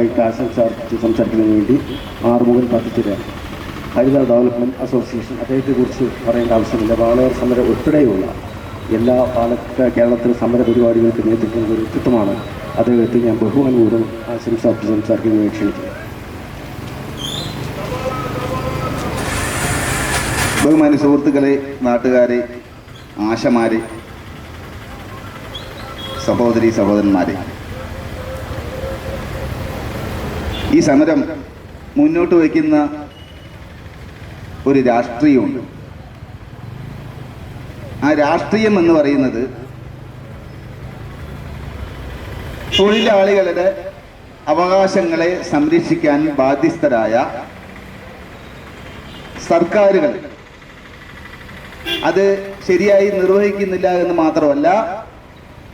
ഭാഗമായിട്ട് ആശംസ അർപ്പിച്ച് സംസാരിക്കുന്നതിന് വേണ്ടി ആറുമുഖൻ പദ്ധതിയുടെ ഹരിത ഡെവലപ്മെന്റ് അസോസിയേഷൻ അദ്ദേഹത്തെക്കുറിച്ച് പറയേണ്ട ആവശ്യമില്ല. വാളയാർ സമരം ഉൾപ്പെടെയുള്ള എല്ലാ പാലക്കാട് കേരളത്തിലെ സമര പരിപാടികൾക്ക് നേതൃത്വം ഒരു വ്യക്തിത്വമാണ് അദ്ദേഹത്തെ ഞാൻ ബഹുമാനപൂർവം ആശംസ അർപ്പിച്ച് സംസാരിക്കുന്നതിന് വേണ്ടി ക്ഷണിക്കുന്നു. ബഹുമാന്യ സുഹൃത്തുക്കളെ നാട്ടുകാരെ ആശമാരെ സഹോദരി സഹോദരന്മാരെ ഈ സമരം മുന്നോട്ട് വയ്ക്കുന്ന ഒരു രാഷ്ട്രീയമുണ്ട്. ആ രാഷ്ട്രീയം എന്ന് പറയുന്നത് തൊഴിലാളികളുടെ അവകാശങ്ങളെ സംരക്ഷിക്കാൻ ബാധ്യസ്ഥരായ സർക്കാരുകൾ. അത് ശരിയായി നിർവഹിക്കുന്നില്ല എന്ന് മാത്രമല്ല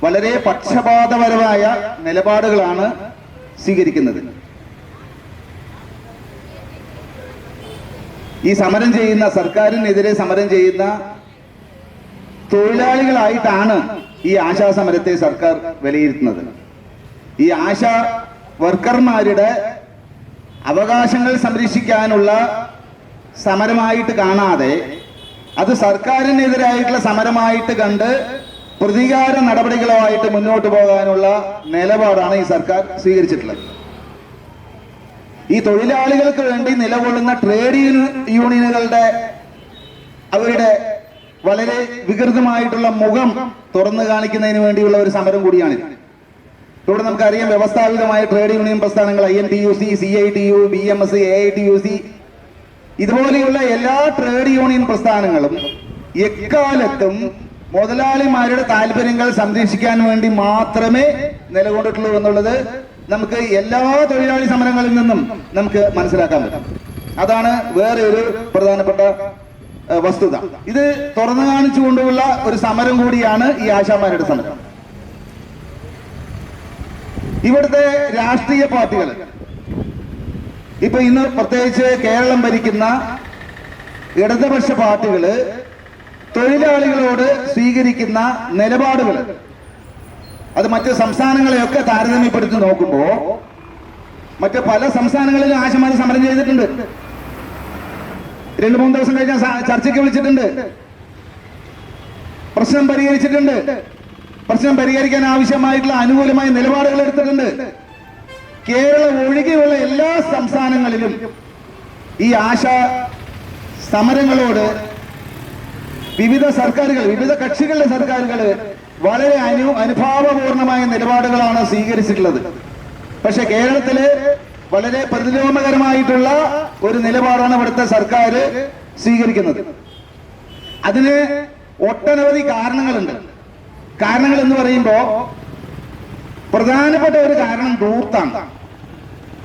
വളരെ പക്ഷപാതപരമായ നിലപാടുകളാണ് സ്വീകരിക്കുന്നത്. ഈ സമരം ചെയ്യുന്ന സർക്കാരിനെതിരെ സമരം ചെയ്യുന്ന തൊഴിലാളികളായിട്ടാണ് ഈ ആശാ സമരത്തെ സർക്കാർ വിലയിരുത്തുന്നത്. ഈ ആശാ വർക്കർമാരുടെ അവകാശങ്ങൾ സംരക്ഷിക്കാനുള്ള സമരമായിട്ട് കാണാതെ അത് സർക്കാരിനെതിരായിട്ടുള്ള സമരമായിട്ട് കണ്ട് പ്രതികാര നടപടികളുമായിട്ട് മുന്നോട്ട് പോകാനുള്ള നിലപാടാണ് ഈ സർക്കാർ സ്വീകരിച്ചിട്ടുള്ളത്. ഈ തൊഴിലാളികൾക്ക് വേണ്ടി നിലകൊള്ളുന്ന ട്രേഡ് യൂണിയനുകളുടെ അവരുടെ വളരെ വികൃതമായിട്ടുള്ള മുഖം തുറന്നു കാണിക്കുന്നതിന് വേണ്ടിയുള്ള ഒരു സമരം കൂടിയാണ് ഇവിടെ നമുക്കറിയാം വ്യവസ്ഥാപിതമായ ട്രേഡ് യൂണിയൻ പ്രസ്ഥാനങ്ങൾ I N T U C C I T U B M S A I T U C. ഇതുപോലെയുള്ള എല്ലാ ട്രേഡ് യൂണിയൻ പ്രസ്ഥാനങ്ങളും എക്കാലത്തും മുതലാളിമാരുടെ താല്പര്യങ്ങൾ സംരക്ഷിക്കാൻ വേണ്ടി മാത്രമേ നിലകൊണ്ടിട്ടുള്ളൂ എന്നുള്ളത് നമുക്ക് എല്ലാ തൊഴിലാളി സമരങ്ങളിൽ നിന്നും നമുക്ക് മനസ്സിലാക്കാൻ പറ്റും. അതാണ് വേറെ ഒരു പ്രധാനപ്പെട്ട വസ്തുത. ഇത് തുറന്നു കാണിച്ചുകൊണ്ടുള്ള ഒരു സമരം കൂടിയാണ് ഈ ആശാമാരുടെ സമരം. ഇവിടുത്തെ രാഷ്ട്രീയ പാർട്ടികൾ. ഇപ്പൊ ഇന്ന് പ്രത്യേകിച്ച് കേരളം ഭരിക്കുന്ന ഇടതുപക്ഷ പാർട്ടികൾ തൊഴിലാളികളോട് സ്വീകരിക്കുന്ന നിലപാടുകൾ അത് മറ്റ് സംസ്ഥാനങ്ങളെയൊക്കെ താരതമ്യപ്പെടുത്തി നോക്കുമ്പോൾ മറ്റ് പല സംസ്ഥാനങ്ങളിലും ആശമാര് സമരം ചെയ്തിട്ടുണ്ട്. രണ്ടു മൂന്ന് ദിവസം കഴിഞ്ഞ ചർച്ചയ്ക്ക് വിളിച്ചിട്ടുണ്ട്. പ്രശ്നം പരിഹരിച്ചിട്ടുണ്ട്. പ്രശ്നം പരിഹരിക്കാൻ ആവശ്യമായിട്ടുള്ള അനുകൂലമായ നിലപാടുകൾ എടുത്തിട്ടുണ്ട്. കേരളം ഒഴികെയുള്ള എല്ലാ സംസ്ഥാനങ്ങളിലും ഈ ആശ സമരങ്ങളോട് വിവിധ സർക്കാരുകൾ വിവിധ കക്ഷികളുടെ സർക്കാരുകൾ വളരെ അനു അനുഭാവപൂർണമായ നിലപാടുകളാണ് സ്വീകരിച്ചിട്ടുള്ളത്. പക്ഷെ കേരളത്തിൽ വളരെ പ്രതിലോമകരമായിട്ടുള്ള ഒരു നിലപാടാണ് ഇവിടുത്തെ സർക്കാർ സ്വീകരിക്കുന്നത്. അതിന് ഒട്ടനവധി കാരണങ്ങളുണ്ട്. കാരണങ്ങൾ എന്ന് പറയുമ്പോ പ്രധാനപ്പെട്ട ഒരു കാരണം ദൂർത്താണ്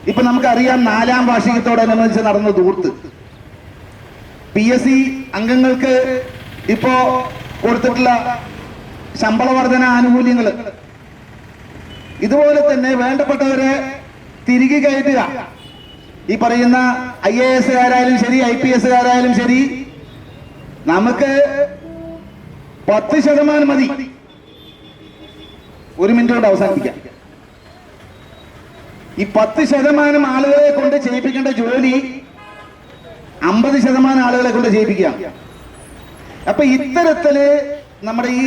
ഇപ്പൊ നമുക്കറിയാം നാലാം വാർഷികത്തോടനുബന്ധിച്ച് നടന്ന ദൂർത്ത് പി എസ് സി അംഗങ്ങൾക്ക് ഇപ്പോ കൊടുത്തിട്ടുള്ള ശമ്പള വർധന ആനുകൂല്യങ്ങൾ. ഇതുപോലെ തന്നെ വേണ്ടപ്പെട്ടവരെ തിരികെ കയറ്റുക. ഈ പറയുന്ന ഐ എ എസുകാരായാലും ശരി ഐ പി എസുകാരായാലും ശരി നമുക്ക് പത്ത് ശതമാനം മതി. ഒരു മിനിറ്റ് കൊണ്ട് അവസാനിപ്പിക്കാം. ഈ പത്ത് ശതമാനം ആളുകളെ കൊണ്ട് ചെയ്യിപ്പിക്കേണ്ട ജോലി അമ്പത് ശതമാനം ആളുകളെ കൊണ്ട് ചെയ്യിപ്പിക്കാം അപ്പൊ ഇത്തരത്തിൽ നമ്മുടെ ഈ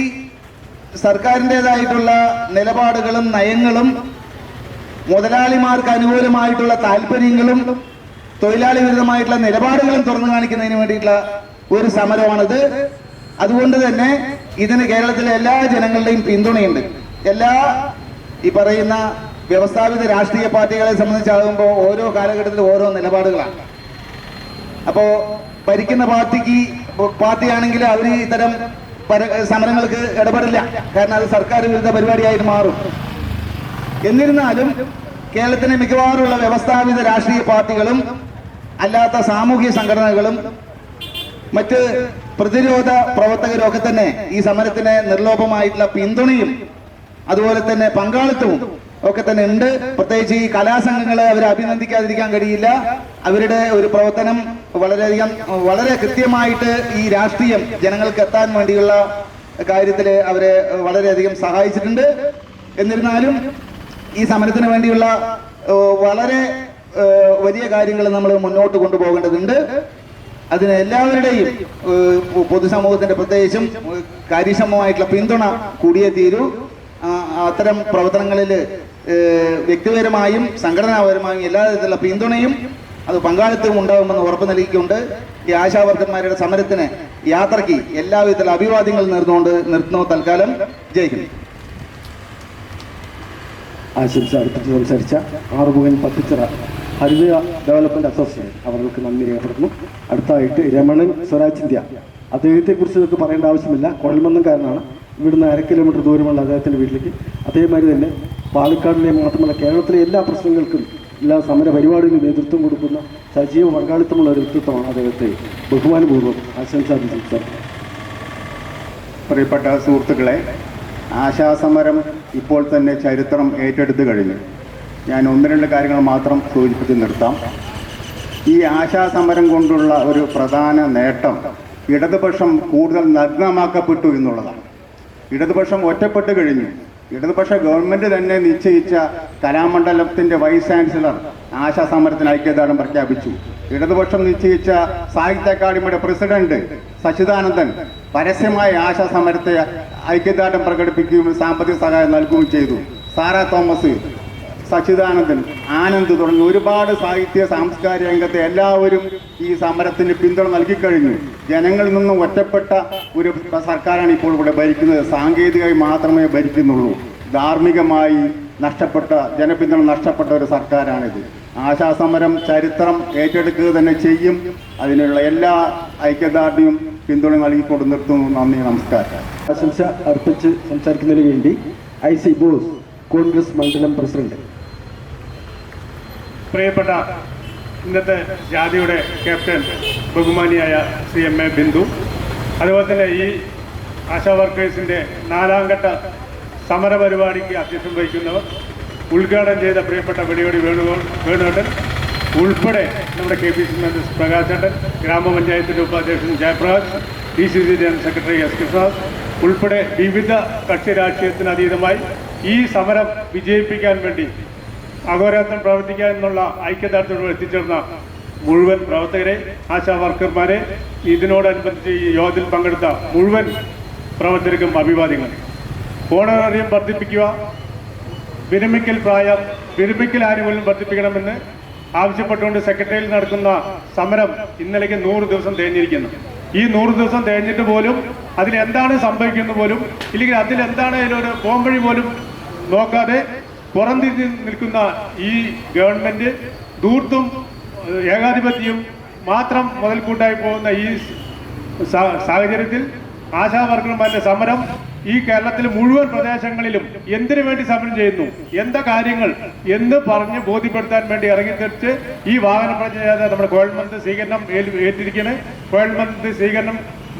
സർക്കാരിന്റെതായിട്ടുള്ള നിലപാടുകളും നയങ്ങളും മുതലാളിമാർക്ക് അനുകൂലമായിട്ടുള്ള താല്പര്യങ്ങളും തൊഴിലാളി വിരുദ്ധമായിട്ടുള്ള നിലപാടുകളും തുറന്നു കാണിക്കുന്നതിന് വേണ്ടിയിട്ടുള്ള ഒരു സമരമാണിത്. അതുകൊണ്ട് തന്നെ ഇതിന് കേരളത്തിലെ എല്ലാ ജനങ്ങളുടെയും പിന്തുണയുണ്ട്. എല്ലാ ഈ പറയുന്ന വ്യവസ്ഥാപിത രാഷ്ട്രീയ പാർട്ടികളെ സംബന്ധിച്ചാകുമ്പോൾ ഓരോ കാലഘട്ടത്തിലും ഓരോ നിലപാടുകളാണ്. അപ്പോ ഭരിക്കുന്ന പാർട്ടിക്ക് പാർട്ടിയാണെങ്കിൽ അവർ ഇത്തരം സമരങ്ങൾക്ക് ഇടപെടില്ല. കാരണം അത് സർക്കാർ വിരുദ്ധ പരിപാടിയായിട്ട് മാറും. എന്നിരുന്നാലും കേരളത്തിലെ മിക്കവാറുള്ള വ്യവസ്ഥാപിത രാഷ്ട്രീയ പാർട്ടികളും അല്ലാത്ത സാമൂഹ്യ സംഘടനകളും മറ്റ് പ്രതിരോധ പ്രവർത്തകരും ഒക്കെ തന്നെ ഈ സമരത്തിന് നിർലോഭമായിട്ടുള്ള പിന്തുണയും അതുപോലെ തന്നെ പങ്കാളിത്തവും ഒക്കെ തന്നെ ഉണ്ട്. പ്രത്യേകിച്ച് ഈ കലാസംഘങ്ങളെ അവരെ അഭിനന്ദിക്കാതിരിക്കാൻ കഴിയില്ല. അവരുടെ ഒരു പ്രവർത്തനം വളരെയധികം വളരെ കൃത്യമായിട്ട് ഈ രാഷ്ട്രീയം ജനങ്ങൾക്ക് എത്താൻ വേണ്ടിയുള്ള കാര്യത്തിൽ അവരെ വളരെയധികം സഹായിച്ചിട്ടുണ്ട്. എന്നിരുന്നാലും ഈ സമരത്തിന് വേണ്ടിയുള്ള വളരെ വലിയ കാര്യങ്ങൾ നമ്മൾ മുന്നോട്ട് കൊണ്ടുപോകേണ്ടതുണ്ട്. അതിന് എല്ലാവരുടെയും പൊതുസമൂഹത്തിന്റെ പ്രത്യേകിച്ചും കാര്യക്ഷമമായിട്ടുള്ള പിന്തുണ കൂടിയേ തീരൂ. അത്തരം പ്രവർത്തനങ്ങളിൽ വ്യക്തിപരമായും സംഘടനാപരമായും എല്ലാ തരത്തിലുള്ള പിന്തുണയും അത് പങ്കാളിത്തവും ഉണ്ടാകുമെന്ന് ഉറപ്പ് നൽകിക്കൊണ്ട് ഈ ആശാവർക്കന്മാരുടെ സമരത്തിന് യാത്രയ്ക്ക് എല്ലാവിധത്തിലുള്ള അഭിവാദ്യങ്ങൾ നേർന്നുകൊണ്ട് നിർത്തുന്നു. തൽക്കാലം ജയിക്കുന്നു ആശംസ അർപ്പിച്ച് സംസാരിച്ച ആറുമുഖൻ പത്തിച്ചിറ ഹരിത ഡെവലപ്മെന്റ് അസോസിയേഷൻ അവർക്ക് നന്ദി രേഖപ്പെടുത്തുന്നു. അടുത്തായിട്ട് രമണൻ സ്വരാജ് ഇന്ത്യ. അദ്ദേഹത്തെക്കുറിച്ച് ഇതൊക്കെ പറയേണ്ട ആവശ്യമില്ല. കുഴൽമന്നംകാരനാണ് ഇവിടുന്ന് അര കിലോമീറ്റർ ദൂരമുള്ള അദ്ദേഹത്തിന്റെ വീട്ടിലേക്ക്. അതേമാതിരി തന്നെ പാലക്കാടിലെ മാത്രമല്ല കേരളത്തിലെ എല്ലാ പ്രശ്നങ്ങൾക്കും എല്ലാ സമര പരിപാടികളും നേതൃത്വം കൊടുക്കുന്ന സജീവ പങ്കാളിത്തമുള്ള ഒരു വ്യക്തിത്വമാണ് അദ്ദേഹത്തെ ബഹുമാനപൂർവം ആശംസ സംസാരിക്കും പ്രിയപ്പെട്ട സുഹൃത്തുക്കളെ ആശാസമരം ഇപ്പോൾ തന്നെ ചരിത്രം ഏറ്റെടുത്ത് കഴിഞ്ഞു. ഞാൻ ഒന്ന് രണ്ട് കാര്യങ്ങൾ മാത്രം സൂചിപ്പിച്ച് നിർത്താം. ഈ ആശാസമരം കൊണ്ടുള്ള ഒരു പ്രധാന നേട്ടം ഇടതുപക്ഷം കൂടുതൽ നഗ്നമാക്കപ്പെട്ടു എന്നുള്ളതാണ്. ഇടതുപക്ഷം ഒറ്റപ്പെട്ട് കഴിഞ്ഞു. ഇടതുപക്ഷ ഗവൺമെന്റ് തന്നെ നിശ്ചയിച്ച കലാമണ്ഡലത്തിന്റെ വൈസ് ചാൻസലർ ആശാസമരത്തിന് ഐക്യദാർഢ്യം പ്രഖ്യാപിച്ചു. ഇടതുപക്ഷം നിശ്ചയിച്ച സാഹിത്യ അക്കാദമിയുടെ പ്രസിഡന്റ് സച്ചിദാനന്ദൻ പരസ്യമായ ആശാസമരത്തെ ഐക്യദാർഢ്യം പ്രകടിപ്പിക്കുകയും സാമ്പത്തിക സഹായം നൽകുകയും ചെയ്തു. സാറാ തോമസ് സച്ചിദാനന്ദൻ ആനന്ദ് തുടങ്ങി ഒരുപാട് സാഹിത്യ സാംസ്കാരിക രംഗത്തെ എല്ലാവരും ഈ സമരത്തിന് പിന്തുണ നൽകിക്കഴിഞ്ഞു. ജനങ്ങളിൽ നിന്നും ഒറ്റപ്പെട്ട ഒരു സർക്കാരാണ് ഇപ്പോൾ ഇവിടെ ഭരിക്കുന്നത്. സാങ്കേതികമായി മാത്രമേ ഭരിക്കുന്നുള്ളൂ. ധാർമ്മികമായി നഷ്ടപ്പെട്ട ജനപിന്തുണ നഷ്ടപ്പെട്ട ഒരു സർക്കാരാണിത്. ആശാസമരം ചരിത്രം ഏറ്റെടുക്കുക തന്നെ ചെയ്യും. അതിനുള്ള എല്ലാ ഐക്യദാർഢ്യവും പിന്തുണ നൽകിക്കൊണ്ട് നിർത്തുന്നു. നന്ദി നമസ്കാരം. ആശംസ അർപ്പിച്ച് സംസാരിക്കുന്നതിന് വേണ്ടി ഐ സി ബോസ് കോൺഗ്രസ് മണ്ഡലം പ്രസിഡന്റ് പ്രിയപ്പെട്ട ഇന്നത്തെ ജാതിയുടെ ക്യാപ്റ്റൻ ബഹുമാനിയായ ശ്രീ എം എ ബിന്ദു. അതുപോലെ തന്നെ ഈ ആശാ വർക്കേഴ്സിന്റെ നാലാംഘട്ട സമര പരിപാടിക്ക് അധ്യക്ഷം വഹിക്കുന്നവർ ഉദ്ഘാടനം ചെയ്ത പ്രിയപ്പെട്ട വെടിയോടി വേണുഗോ വേണുകേട്ടൻ ഉൾപ്പെടെ നമ്മുടെ കെ പി സി മെമ്പർ പ്രകാശേട്ടൻ ഗ്രാമപഞ്ചായത്തിന്റെ ഉപാധ്യക്ഷൻ Jayaprakash D C C general secretary S Krishnadas ഉൾപ്പെടെ വിവിധ കക്ഷി രാഷ്ട്രീയത്തിന് അതീതമായി ഈ സമരം വിജയിപ്പിക്കാൻ വേണ്ടി അഹോരാത്രം പ്രവർത്തിക്കുക എന്നുള്ള ഐക്യദാർഢ്യത്തോട് എത്തിച്ചേർന്ന മുഴുവൻ പ്രവർത്തകരെ ആശാ വർക്കർമാരെ ഇതിനോടനുബന്ധിച്ച് ഈ യോഗത്തിൽ പങ്കെടുത്ത മുഴുവൻ പ്രവർത്തകർക്കും അഭിവാദ്യങ്ങൾ. ഓണറേറിയം വർദ്ധിപ്പിക്കുക വിരമിക്കൽ പ്രായം വിരമിക്കൽ ആനുകൂല്യം വർദ്ധിപ്പിക്കണമെന്ന് ആവശ്യപ്പെട്ടുകൊണ്ട് സെക്രട്ടറിയിൽ നടക്കുന്ന സമരം ഇന്നലേക്ക് നൂറ് ദിവസം തേഞ്ഞിരിക്കുന്നു ഈ നൂറ് ദിവസം തേഞ്ഞിട്ട് പോലും അതിലെന്താണ് സംഭവിക്കുന്നത് പോലും ഇല്ലെങ്കിൽ അതിലെന്താണ് അതിലൊരു പോംവഴി പോലും നോക്കാതെ പുറംതിരിഞ്ഞ് നിൽക്കുന്ന ഈ ഗവൺമെന്റ് ദൂർത്തും ഏകാധിപത്യം മാത്രം മുതൽക്കൂട്ടായി പോകുന്ന ഈ സാഹചര്യത്തിൽ ആശാവർക്കർമാരുടെ സമരം ഈ കേരളത്തിലെ മുഴുവൻ പ്രദേശങ്ങളിലും എന്തിനു വേണ്ടി സമരം ചെയ്യുന്നു? എന്താ കാര്യങ്ങൾ? എന്ന് പറഞ്ഞ് ബോധ്യപ്പെടുത്താൻ വേണ്ടി ഇറങ്ങിത്തിരിച്ച് ഈ വാഹന പ്രചാര നമ്മുടെ ഗവൺമെന്റ് സ്വീകരണം ഏറ്റിരിക്കണേ. ഗവൺമെന്റ് സ്വീകരണം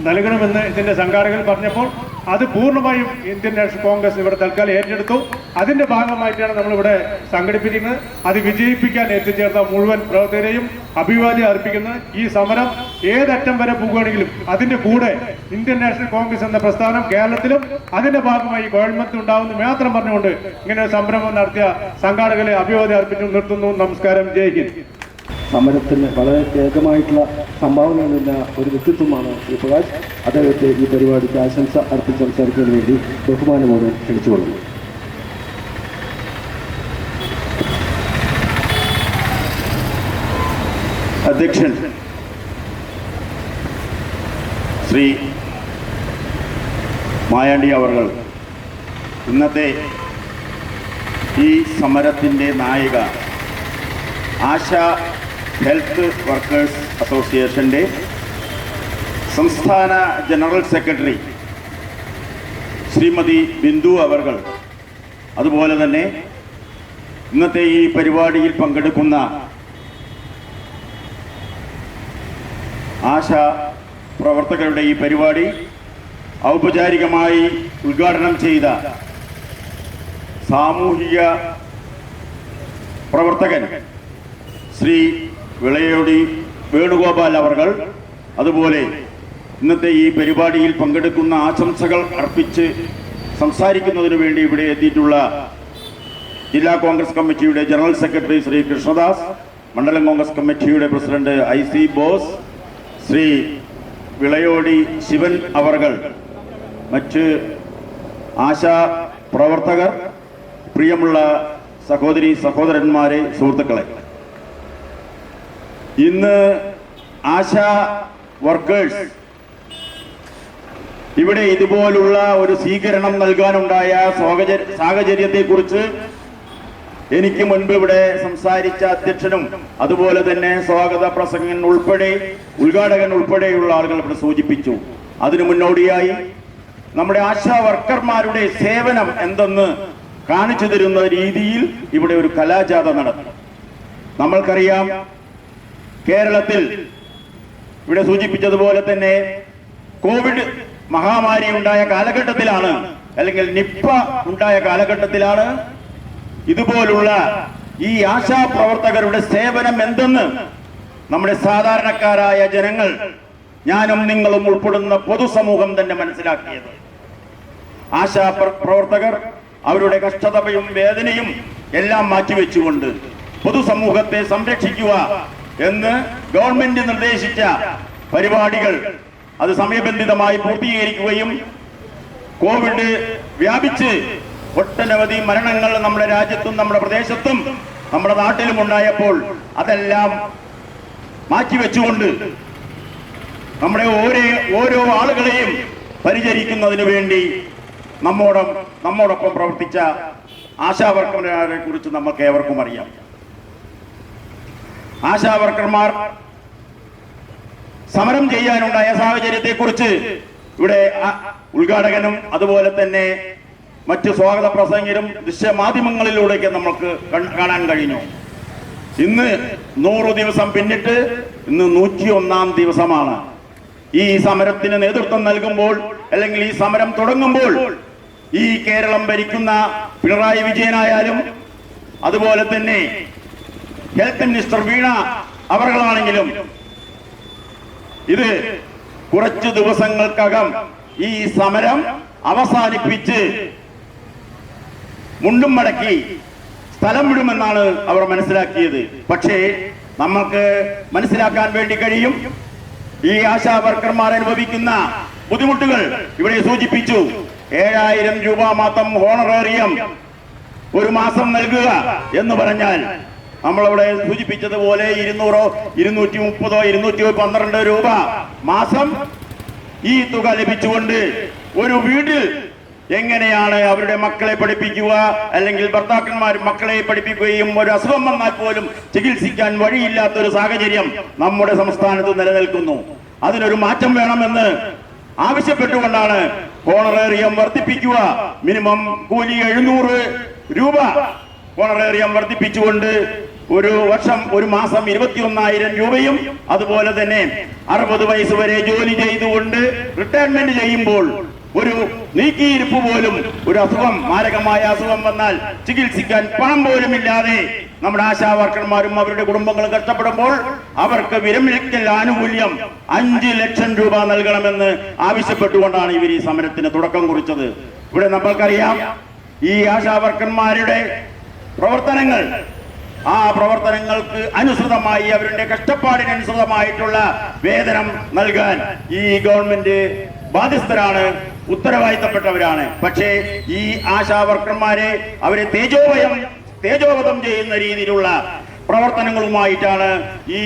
നൽകണമെന്ന് ഇതിന്റെ സംഘാടകർ പറഞ്ഞപ്പോൾ അത് പൂർണമായും ഇന്ത്യൻ നാഷണൽ കോൺഗ്രസ് ഇവിടെ തൽക്കാലം ഏറ്റെടുത്തു. അതിന്റെ ഭാഗമായിട്ടാണ് നമ്മളിവിടെ സംഘടിപ്പിക്കുന്നത്. അത് വിജയിപ്പിക്കാൻ എത്തിച്ചേർന്ന മുഴുവൻ പ്രവർത്തകരെയും അഭിവാദ്യം അർപ്പിക്കുന്നത്. ഈ സമരം ഏതറ്റം വരെ പോകുകയാണെങ്കിലും അതിന്റെ കൂടെ ഇന്ത്യൻ നാഷണൽ കോൺഗ്രസ് എന്ന പ്രസ്ഥാനം കേരളത്തിലും അതിന്റെ ഭാഗമായി ഗവൺമെന്റ് ഉണ്ടാവുമെന്ന് മാത്രം പറഞ്ഞുകൊണ്ട് ഇങ്ങനെ ഒരു സംരംഭം നടത്തിയ സംഘാടകരെ അഭിവാദ്യം അർപ്പിച്ചു നിർത്തുന്നു. നമസ്കാരം. ജയ് ഹിന്ദ്. സമരത്തിന് വളരെ ഏകമായിട്ടുള്ള സംഭാവന നൽകുന്ന ഒരു വ്യക്തിത്വമാണ് ശ്രീ പ്രകാശ് അദ്ദേഹത്തെ ഈ പരിപാടിക്ക് ആശംസ അർപ്പിച്ച് സംസാരിക്കുന്നതിന് വേണ്ടി ബഹുമാനമോടെ ക്ഷണിച്ചുകൊള്ളുന്നു. അധ്യക്ഷൻ ശ്രീ മായാണ്ടി അവർ ഇന്നത്തെ ഈ സമരത്തിന്റെ നായിക ആശ ഹെൽത്ത് വർക്കേഴ്സ് അസോസിയേഷന്റെ സംസ്ഥാന ജനറൽ സെക്രട്ടറി ശ്രീമതി ബിന്ദു അവർ അതുപോലെ തന്നെ ഇന്നത്തെ ഈ പരിപാടിയിൽ പങ്കെടുക്കുന്ന ആശ പ്രവർത്തകരുടെ ഈ പരിപാടി ഔപചാരികമായി ഉദ്ഘാടനം ചെയ്ത സാമൂഹിക പ്രവർത്തകൻ ശ്രീ വിളയോടി വേണുഗോപാൽ അവർകൾ അതുപോലെ ഇന്നത്തെ ഈ പരിപാടിയിൽ പങ്കെടുക്കുന്ന ആശംസകൾ അർപ്പിച്ച് സംസാരിക്കുന്നതിന് വേണ്ടി ഇവിടെ എത്തിയിട്ടുള്ള ജില്ലാ കോൺഗ്രസ് കമ്മിറ്റിയുടെ ജനറൽ സെക്രട്ടറി ശ്രീ കൃഷ്ണദാസ് മണ്ഡലം കോൺഗ്രസ് കമ്മിറ്റിയുടെ president I C Bose Shri Vilayodi Shivan അവർകൾ മറ്റ് ആശാ പ്രവർത്തകർ പ്രിയമുള്ള സഹോദരി സഹോദരന്മാരെ സുഹൃത്തുക്കളെ. ഇന്ന് ആശ വർക്കേഴ്സ് ഇവിടെ ഇതുപോലുള്ള ഒരു സ്വീകരണം നൽകാനുണ്ടായ സാഹചര്യത്തെ സാഹചര്യത്തെക്കുറിച്ച് എനിക്ക് മുൻപ് ഇവിടെ സംസാരിച്ച അധ്യക്ഷനും അതുപോലെ തന്നെ സ്വാഗത പ്രസംഗൻ ഉൾപ്പെടെ ഉദ്ഘാടകൻ ഉൾപ്പെടെയുള്ള ആളുകൾ ഇവിടെ സൂചിപ്പിച്ചു. അതിനു മുന്നോടിയായി നമ്മുടെ ആശാ വർക്കർമാരുടെ സേവനം എന്തെന്ന് കാണിച്ചു തരുന്ന രീതിയിൽ ഇവിടെ ഒരു കലാജാഥ നടത്തി നമ്മൾക്കറിയാം കേരളത്തിൽ ഇവിടെ സൂചിപ്പിച്ചതുപോലെ തന്നെ കോവിഡ് മഹാമാരി ഉണ്ടായ കാലഘട്ടത്തിലാണ് അല്ലെങ്കിൽ നിപ്പ ഉണ്ടായ കാലഘട്ടത്തിലാണ് ഇതുപോലുള്ള ഈ ആശാപ്രവർത്തകരുടെ സേവനം എന്തെന്ന് നമ്മുടെ സാധാരണക്കാരായ ജനങ്ങൾ ഞാനും നിങ്ങളും ഉൾപ്പെടുന്ന പൊതുസമൂഹം തന്നെ മനസ്സിലാക്കിയത്. ആശാ പ്രവർത്തകർ അവരുടെ കഷ്ടതയും വേദനയും എല്ലാം മാറ്റിവെച്ചുകൊണ്ട് പൊതുസമൂഹത്തെ സംരക്ഷിക്കുക എന്ന് ഗവൺമെന്റ് നിർദ്ദേശിച്ച പരിപാടികൾ അത് സമയബന്ധിതമായി പൂർത്തീകരിക്കുകയും കോവിഡ് വ്യാപിച്ച് ഒട്ടനവധി മരണങ്ങൾ നമ്മുടെ രാജ്യത്തും നമ്മുടെ പ്രദേശത്തും നമ്മുടെ നാട്ടിലും ഉണ്ടായപ്പോൾ അതെല്ലാം മാറ്റിവെച്ചുകൊണ്ട് നമ്മുടെ ഓരോ ഓരോ ആളുകളെയും പരിചരിക്കുന്നതിന് വേണ്ടി നമ്മോടൊപ്പം നമ്മോടൊപ്പം പ്രവർത്തിച്ച ആശാവർക്കർമാരെ കുറിച്ച് നമുക്ക് ഏവർക്കും അറിയാം. ആശാവർക്കർമാർ സമരം ചെയ്യാനുണ്ടായ സാഹചര്യത്തെക്കുറിച്ച് ഇവിടെ ഉദ്ഘാടകനും അതുപോലെ തന്നെ മറ്റ് സ്വാഗത പ്രസംഗരും ദൃശ്യമാധ്യമങ്ങളിലൂടെയൊക്കെ നമുക്ക് കാണാൻ കഴിഞ്ഞു. ഇന്ന് നൂറു ദിവസം പിന്നിട്ട് ഇന്ന് നൂറ്റി ഒന്നാം ദിവസമാണ്. ഈ സമരത്തിന് നേതൃത്വം നൽകുമ്പോൾ അല്ലെങ്കിൽ ഈ സമരം തുടങ്ങുമ്പോൾ ഈ കേരളം ഭരിക്കുന്ന പിണറായി വിജയനായാലും അതുപോലെ തന്നെ ഹെൽത്ത് മിനിസ്റ്റർ വീണ അവർകളാണെങ്കിലും ഇത് കുറച്ചു ദിവസങ്ങൾക്കകം ഈ സമരം അവസാനിപ്പിച്ച് മുണ്ടും മടക്കി സ്ഥലം വിടുമെന്നാണ് അവർ മനസ്സിലാക്കിയത്. പക്ഷേ നമ്മൾക്ക് മനസ്സിലാക്കാൻ വേണ്ടി കഴിയും. ഈ ആശാ വർക്കർമാർ അനുഭവിക്കുന്ന ബുദ്ധിമുട്ടുകൾ ഇവിടെ സൂചിപ്പിച്ചു. ഏഴായിരം രൂപ മാത്രം ഹോണറേറിയം ഒരു മാസം നൽകുക എന്ന് പറഞ്ഞാൽ നമ്മളവിടെ സൂചിപ്പിച്ചതുപോലെ ഇരുന്നൂറോ ഇരുന്നൂറ്റി മുപ്പതോ ഇരുന്നൂറ്റി പന്ത്രണ്ട് രൂപ മാസം ഈ തുക ലഭിച്ചുകൊണ്ട് ഒരു വീട്ടിൽ എങ്ങനെയാണ് അവരുടെ മക്കളെ പഠിപ്പിക്കുക അല്ലെങ്കിൽ ഭർത്താക്കന്മാർ മക്കളെ പഠിപ്പിക്കുകയും ഒരു അസുഖം വന്നാൽ പോലും ചികിത്സിക്കാൻ വഴിയില്ലാത്ത ഒരു സാഹചര്യം നമ്മുടെ സംസ്ഥാനത്ത് നിലനിൽക്കുന്നു. അതിനൊരു മാറ്റം വേണമെന്ന് ആവശ്യപ്പെട്ടുകൊണ്ടാണ് ഹോണറേറിയം വർദ്ധിപ്പിക്കുക. മിനിമം കൂലി എഴുന്നൂറ് രൂപ ഹോണറേറിയം വർദ്ധിപ്പിച്ചുകൊണ്ട് ഒരു വർഷം ഒരു മാസം ഇരുപത്തിയൊന്നായിരം രൂപയും അതുപോലെ തന്നെ അറുപത് വയസ്സ് വരെ ജോലി ചെയ്തുകൊണ്ട് റിട്ടയർമെന്റ് ചെയ്യുമ്പോൾ ഒരു നീക്കിയിരിപ്പ് പോലും ഒരു അസുഖം മാരകമായ അസുഖം വന്നാൽ ചികിത്സിക്കാൻ പണം പോലും ഇല്ലാതെ നമ്മുടെ ആശാ വർക്കർമാരും അവരുടെ കുടുംബങ്ങളും കഷ്ടപ്പെടുമ്പോൾ അവർക്ക് വിരമിക്കൽ ആനുകൂല്യം അഞ്ച് ലക്ഷം രൂപ നൽകണമെന്ന് ആവശ്യപ്പെട്ടുകൊണ്ടാണ് ഇവർ ഈ സമരത്തിന് തുടക്കം കുറിച്ചത്. ഇവിടെ നമ്മൾക്കറിയാം ഈ ആശാ വർക്കർമാരുടെ പ്രവർത്തനങ്ങൾ ആ പ്രവർത്തനങ്ങൾക്ക് അനുസൃതമായി അവരുടെ കഷ്ടപ്പാടിനനുസൃതമായിട്ടുള്ള വേതനം നൽകാൻ ഈ ഗവൺമെന്റ് ബാധ്യസ്ഥരാണ് ഉത്തരവാദിത്തപ്പെട്ടവരാണ്. പക്ഷേ ഈ ആശാ വർക്കർമാരെ അവരെ തേജോവയം തേജോവധം ചെയ്യുന്ന രീതിയിലുള്ള പ്രവർത്തനങ്ങളുമായിട്ടാണ് ഈ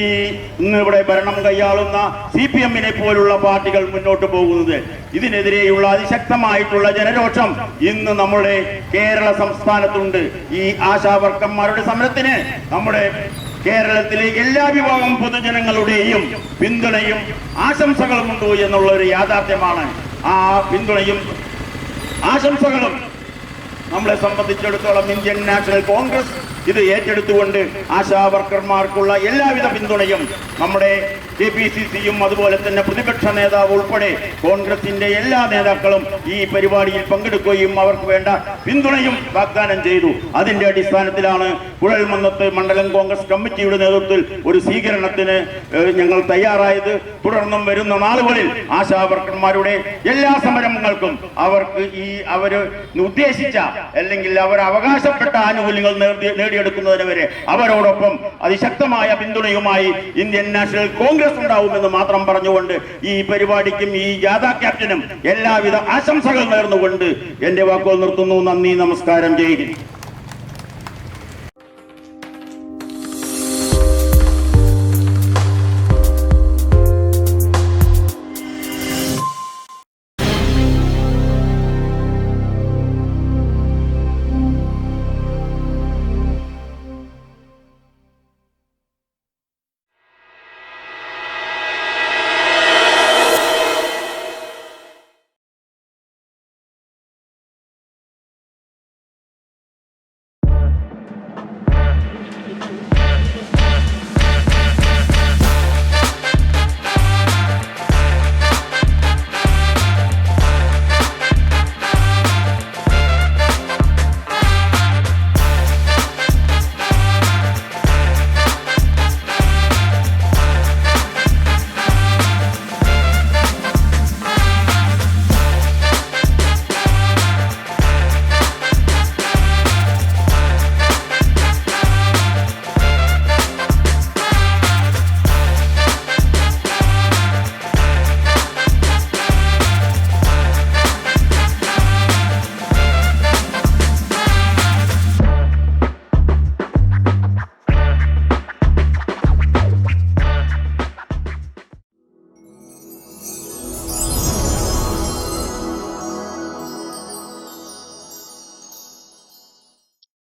ഇന്ന് ഇവിടെ ഭരണം കൈയാളുന്ന സി പി എമ്മിനെ പോലുള്ള പാർട്ടികൾ മുന്നോട്ട് പോകുന്നത്. ഇതിനെതിരെയുള്ള അതിശക്തമായിട്ടുള്ള ജനരോഷം ഇന്ന് നമ്മുടെ കേരള സംസ്ഥാനത്തുണ്ട്. ഈ ആശാവർക്കന്മാരുടെ സമരത്തിന് നമ്മുടെ കേരളത്തിലെ എല്ലാ വിഭാഗം പൊതുജനങ്ങളുടെയും പിന്തുണയും ആശംസകളും ഉണ്ട് എന്നുള്ള ഒരു യാഥാർത്ഥ്യമാണ്. ആ പിന്തുണയും ആശംസകളും നമ്മളെ സംബന്ധിച്ചിടത്തോളം ഇന്ത്യൻ നാഷണൽ കോൺഗ്രസ് ഇത് ഏറ്റെടുത്തുകൊണ്ട് ആശാവർക്കർമാർക്കുള്ള എല്ലാവിധ പിന്തുണയും നമ്മുടെ കെ പി സി സിയും അതുപോലെ തന്നെ പ്രതിപക്ഷ നേതാവ് ഉൾപ്പെടെ കോൺഗ്രസിന്റെ എല്ലാ നേതാക്കളും ഈ പരിപാടിയിൽ പങ്കെടുക്കുകയും അവർക്ക് വേണ്ട പിന്തുണയും വാഗ്ദാനം ചെയ്തു. അതിന്റെ അടിസ്ഥാനത്തിലാണ് കുഴൽമന്നത്ത് മണ്ഡലം കോൺഗ്രസ് കമ്മിറ്റിയുടെ നേതൃത്വത്തിൽ ഒരു സ്വീകരണത്തിന് ഞങ്ങൾ തയ്യാറായത്. തുടർന്നും വരുന്ന നാളുകളിൽ ആശാ വർക്കർമാരുടെ എല്ലാ സമരങ്ങൾക്കും അവർക്ക് ഈ അവർ ഉദ്ദേശിച്ച അല്ലെങ്കിൽ അവർ അവകാശപ്പെട്ട ആനുകൂല്യങ്ങൾ നേടി- നേടിയെടുക്കുന്നതിന് വരെ അവരോടൊപ്പം അതിശക്തമായ പിന്തുണയുമായി ഇന്ത്യൻ നാഷണൽ കോൺഗ്രസ് ഉണ്ടാവുമെന്ന് മാത്രം പറഞ്ഞുകൊണ്ട് ഈ പരിപാടിക്കും ഈ ജാഥാ ക്യാപ്റ്റനും എല്ലാവിധ ആശംസകൾ നേർന്നുകൊണ്ട് എന്റെ വാക്കുകൾ നിർത്തുന്നു. നന്ദി നമസ്കാരം. ഹിന്ദ്.